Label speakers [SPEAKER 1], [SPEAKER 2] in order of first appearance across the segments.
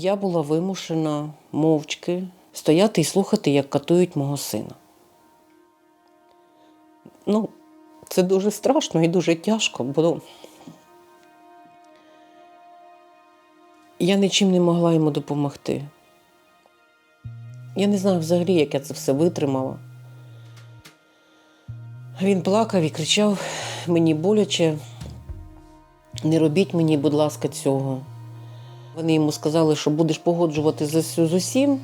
[SPEAKER 1] Я була вимушена мовчки стояти і слухати, як катують мого сина. Ну, це дуже страшно і дуже тяжко, бо я нічим не могла йому допомогти. Я не знаю взагалі, як я це все витримала. Він плакав і кричав мені боляче, не робіть мені, будь ласка, цього. Вони йому сказали, що будеш погоджувати з, усім,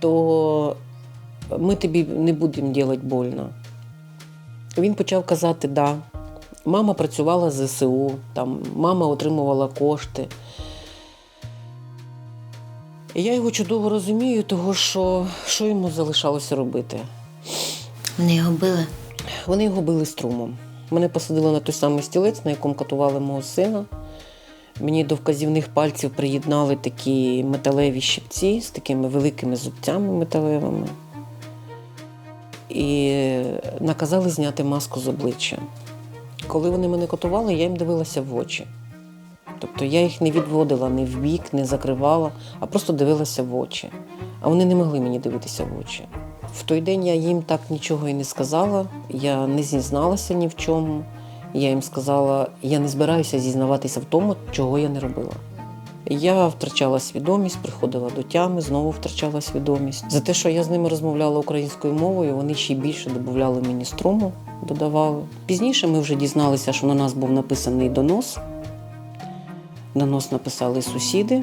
[SPEAKER 1] то ми тобі не будемо робити больно. Він почав казати да. Мама працювала з ЗСУ, там, мама отримувала кошти. І я його чудово розумію, того що, що йому залишалося робити.
[SPEAKER 2] Вони його били.
[SPEAKER 1] Вони його били струмом. Мене посадили на той самий стілець, на якому катували мого сина. Мені до вказівних пальців приєднали такі металеві щипці з такими великими зубцями металевими. І наказали зняти маску з обличчя. Коли вони мене катували, я їм дивилася в очі. Тобто я їх не відводила ні в бік, не закривала, а просто дивилася в очі. А вони не могли мені дивитися в очі. В той день я їм так нічого і не сказала, я не зізналася ні в чому. Я їм сказала, я не збираюся зізнаватися в тому, чого я не робила. Я втрачала свідомість, приходила до тями, знову втрачала свідомість. За те, що я з ними розмовляла українською мовою, вони ще більше додавали мені струму, додавали. Пізніше ми вже дізналися, що на нас був написаний донос. Донос написали сусіди,